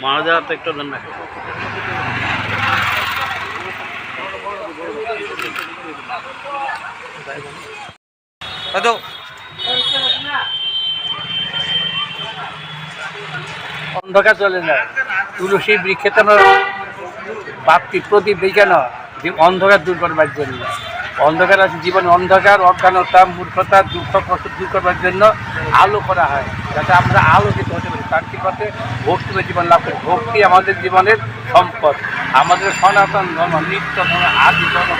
মহারাজা তো একটু দেন হয়তো অন্ধকার চলে না তুলসী বৃক্ষে তো বাপটি প্রদীপ কেন যে অন্ধকার দূর করবার জন্য অন্ধকার আছে, জীবনে অন্ধকার, অজ্ঞানতা, মূর্খতা, দুঃখ, কষ্ট দূর করবার জন্য আলো করা হয়, যাতে আমরা আলো আলোকিত হতে পারি। তার কি পথে ভক্তিময় জীবন লাভ করি। ভক্তি আমাদের জীবনের সম্পদ। আমাদের সনাতন ধর্ম, নিত্য ধর্ম, আদি ধর্ম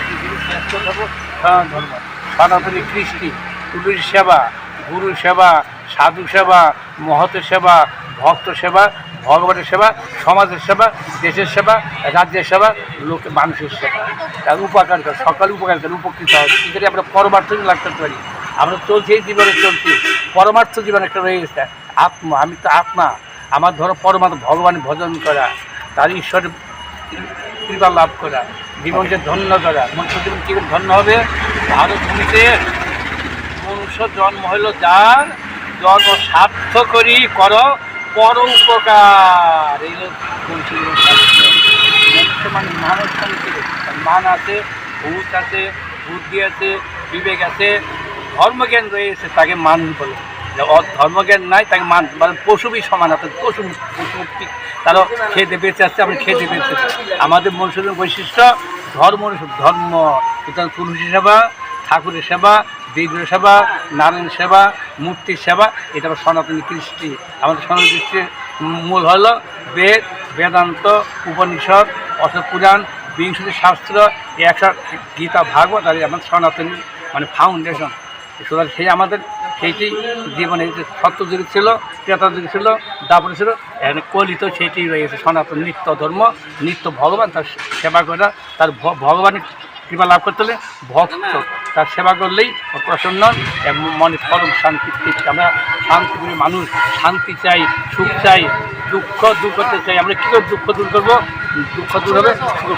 শ্রেষ্ঠ ধর্ম, সনাতন ধর্ম। সনাতনী কৃষ্টি তুলসী সেবা গুরু সেবা, সাধু সেবা, মহতের সেবা, ভক্ত সেবা ভগবানের সেবা, সমাজের সেবা, দেশের সেবা, রাজ্যের সেবা, লোক, মানুষের সেবা। তার উপকার করে, সকালে উপকার করে, উপকৃত হয়। কী করে আমরা পরমার্থ লাভ করতে পারি। আমরা চলছি এই জীবনে চলছি। পরমার্থ জীবন একটা রয়ে গেছে। আত্মা, আমি তো আত্মা। আমার ধরো পরমাত্ম ভগবান ভজন করা, তার ঈশ্বরের কৃপা লাভ করা জীবনকে ধন্য করা। মনুষ্য জীবন কী ধন্য হবে? ভারত ভূমিতে মনুষ্য জন্ম হইল যার জন্ম সার্থ করি, কর পর উপকার এই মানে মান আছে, ভূত আছে, বুদ্ধি আছে, বিবেক আছে, ধর্মজ্ঞান রয়েছে, তাকে মান বলে। ধর্মজ্ঞান নাই, তাকে মান মানে পশুবই সমান, অর্থাৎ পশু পশু তারও খেতে বেঁচে আসছে আমরা খেতে বেঁচে আমাদের মনুষ্যদের বৈশিষ্ট্য, ধর্ম ধর্ম। সুতরাং তুলসী সেবা, ঠাকুরের সেবা বিগ্রহ সেবা, নারায়ণ সেবা, মূর্তি সেবা, এটা আবার সনাতনী কৃষ্টি। আমাদের সনাতন কৃষ্টির মূল হল বেদ, বেদান্ত, উপনিষদ অশোক পুরাণ, বিংশতি শাস্ত্র, একশো গীতা, ভাগবত, আর আমাদের সনাতনী মানে ফাউন্ডেশন সুতরাং সেই আমাদের, সেইটি জীবনে সত্যযুগ ছিল ত্রেতাযুগ ছিল দাপর ছিল, এখানে কলিত সেইটি রয়েছে সনাতন নিত্য ধর্ম, নিত্য ভগবান তার সেবা করা, তার ভগবানের কৃপা লাভ করতে হলে ভক্ত তার সেবা করলেই প্রসন্ন এবং মনে পরম শান্তি। আমরা শান্তিপ্রিয় মানুষ, শান্তি চাই, সুখ চাই, দুঃখ দূর করতে চাই। আমরা কী করে দুঃখ দূর করব? দুঃখ দূর হবে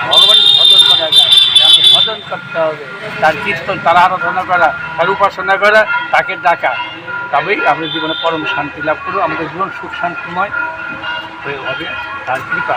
ভগবানের ভজন করা যায়। ভজন করতে হবে। তার কীর্তন, তার আরাধনা করা, তার উপাসনা করা, তাকে ডাকা। তবেই আমাদের জীবনে পরম শান্তি লাভ করব। আমাদের জীবন সুখ শান্তিময় হয়ে হবে তার কৃপা।